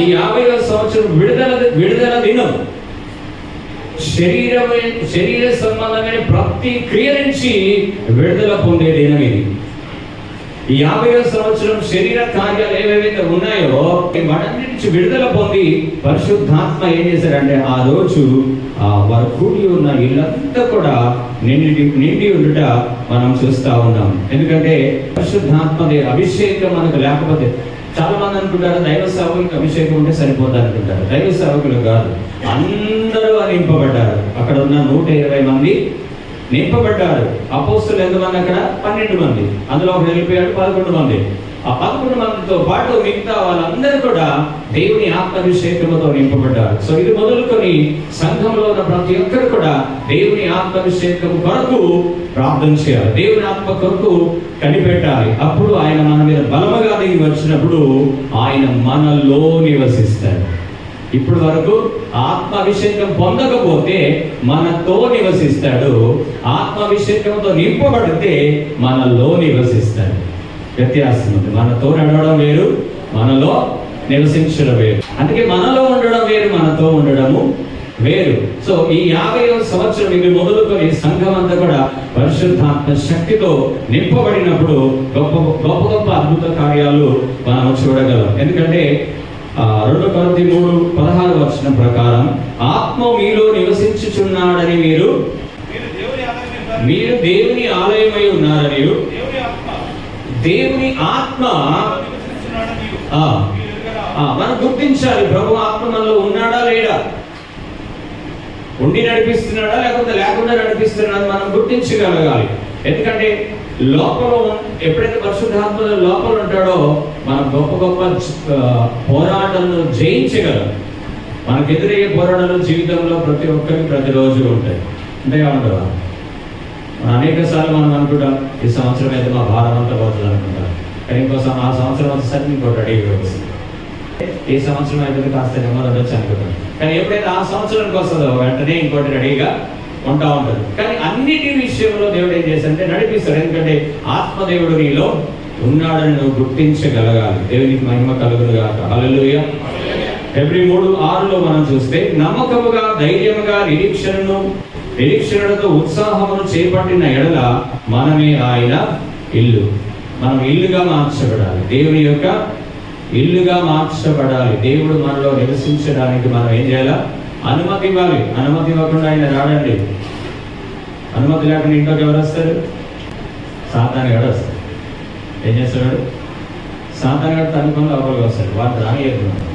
ఈ యాభై సంవత్సరం విడుదల విడుదల దినం. శరీరం శరీర సంబంధమైన ప్రతి క్రియ నుంచి విడుదల పొందే దినం ఇది. ఈ యాభై సంవత్సరం శరీర కార్యాలు ఏవేవైతే ఉన్నాయో వాటి నుంచి విడుదల పొంది పరిశుద్ధాత్మ ఏం చేశారంటే ఆ రోజు ఆ వారు కూడి ఉన్న ఇల్లంతా కూడా నిండి నిండి ఉండుట మనం చూస్తా ఉన్నాం. ఎందుకంటే పరిశుద్ధాత్మది అభిషేకం మనకు లేకపోతే చాలా మంది అనుకుంటారు దైవ సేవకులకు అభిషేకం ఉంటే సరిపోతుంది అనుకుంటారు దైవ సేవకులు కాదు. అందరూ నింపబడ్డారు అక్కడ ఉన్న నూట ఇరవై మంది నింపబడ్డారు. అపోస్తులు ఎంతమంది అక్కడ? పన్నెండు మంది. అందులో ఒకడు వెళ్ళిపోయాడు పదకొండు మంది. ఆ పదకొండు మందితో పాటు మిగతా వాళ్ళందరూ కూడా దేవుని ఆత్మాభిషేకముతో నింపబడ్డారు. సో ఇది మొదలుకొని సంఘంలో ఉన్న ప్రతి ఒక్కరు కూడా దేవుని ఆత్మాభిషేకం కొరకు ప్రార్థన చేయాలి. దేవుని ఆత్మ కొరకు కనిపెట్టాలి. అప్పుడు ఆయన మన మీద బలముగా దిగి వచ్చినప్పుడు ఆయన మనలో నివసిస్తాడు. ఇప్పుడు వరకు ఆత్మాభిషేకం పొందకపోతే మనతో నివసిస్తాడు. ఆత్మాభిషేకంతో నింపబడితే మనలో నివసిస్తాడు. వ్యత్యాసం ఉంది. మనతో నడవడం వేరు మనలో నివసించడం వేరు. అందుకే మనలో ఉండడం వేరు మనతో ఉండడము వేరు. సో ఈ యాభై సంవత్సరం ఇవి మొదలుకొని సంఘం అంతా కూడా పరిశుద్ధాత్మ శక్తితో నింపబడినప్పుడు గొప్ప గొప్ప గొప్ప అద్భుత కార్యాలు మనం చూడగలం. ఎందుకంటే ఆ, రెండు పద్ది మూడు పదహారు వచ్చిన ప్రకారం ఆత్మ మీలో నివసించుచున్నాడని మీరు మీరు దేవుని ఆలయమై ఉన్నారని దేవుని ఆత్మ ఆ, మనం గుర్తించాలి. ప్రభు ఆత్మ మనలో ఉన్నాడా లేడా? ఉండి నడిపిస్తున్నాడా లేకపోతే లేకుండా నడిపిస్తున్నాడా మనం గుర్తించగలగాలి. ఎందుకంటే లోపల ఎప్పుడైతే పరిశుద్ధాత్మ లోపల ఉంటాడో మనం గొప్ప గొప్ప పోరాటాలను జయించగలం. మనకు ఎదురయ్యే పోరాటాలు జీవితంలో ప్రతి ఒక్కరికి ప్రతిరోజు ఉంటాయి. అంటే ఏమంటారా అనేక సార్లు మనం అనుకుంటాం ఈ సంవత్సరం అయితే మా భారం అంతా పోతుంది అనుకుంటాం కానీ ఇంకో ఆ సంవత్సరం వచ్చేసరికి ఇంకోటి అడిగి వస్తుంది ఈ సంవత్సరం అయితే కాస్త నెమ్మది ఉండొచ్చు అనుకుంటాను కానీ ఎప్పుడైతే ఆ సంవత్సరానికి వస్తుందో వెంటనే ఇంకోటి రెడీగా ఉంటా ఉంటుంది. కానీ అన్నిటి విషయంలో దేవుడు ఏం చేశాడంటే నడిపిస్తాడు. ఎందుకంటే ఆత్మదేవుడు నీలో ఉన్నాడని నువ్వు గుర్తించగలగాలి. దేవునికి మహిమ కలుగును గాక. ఎవ్రీ మూడు ఆరులో మనం చూస్తే నమ్మకముగా ధైర్యముగా నిరీక్షణను నిరీక్షణతో ఉత్సాహమును చేపట్టిన ఎడల మనమే ఆయన ఇల్లు. మనం ఇల్లుగా మార్చబడాలి. దేవుని యొక్క ఇల్లుగా మార్చబడాలి. దేవుడు మనలో నివసించడానికి మనం ఏం చేయాలా? అనుమతి ఇవ్వాలి. అనుమతి ఇవ్వకుండా ఆయన రాడండి. అనుమతి లేకుండా ఇంట్లోకి ఎవరు వస్తారు? సాతాన్ని గడ వస్తారు ఏం చేస్తాడు సాతాన్ గడు తన పనులు లోపలికి వస్తాడు. వాడు రానియకుండా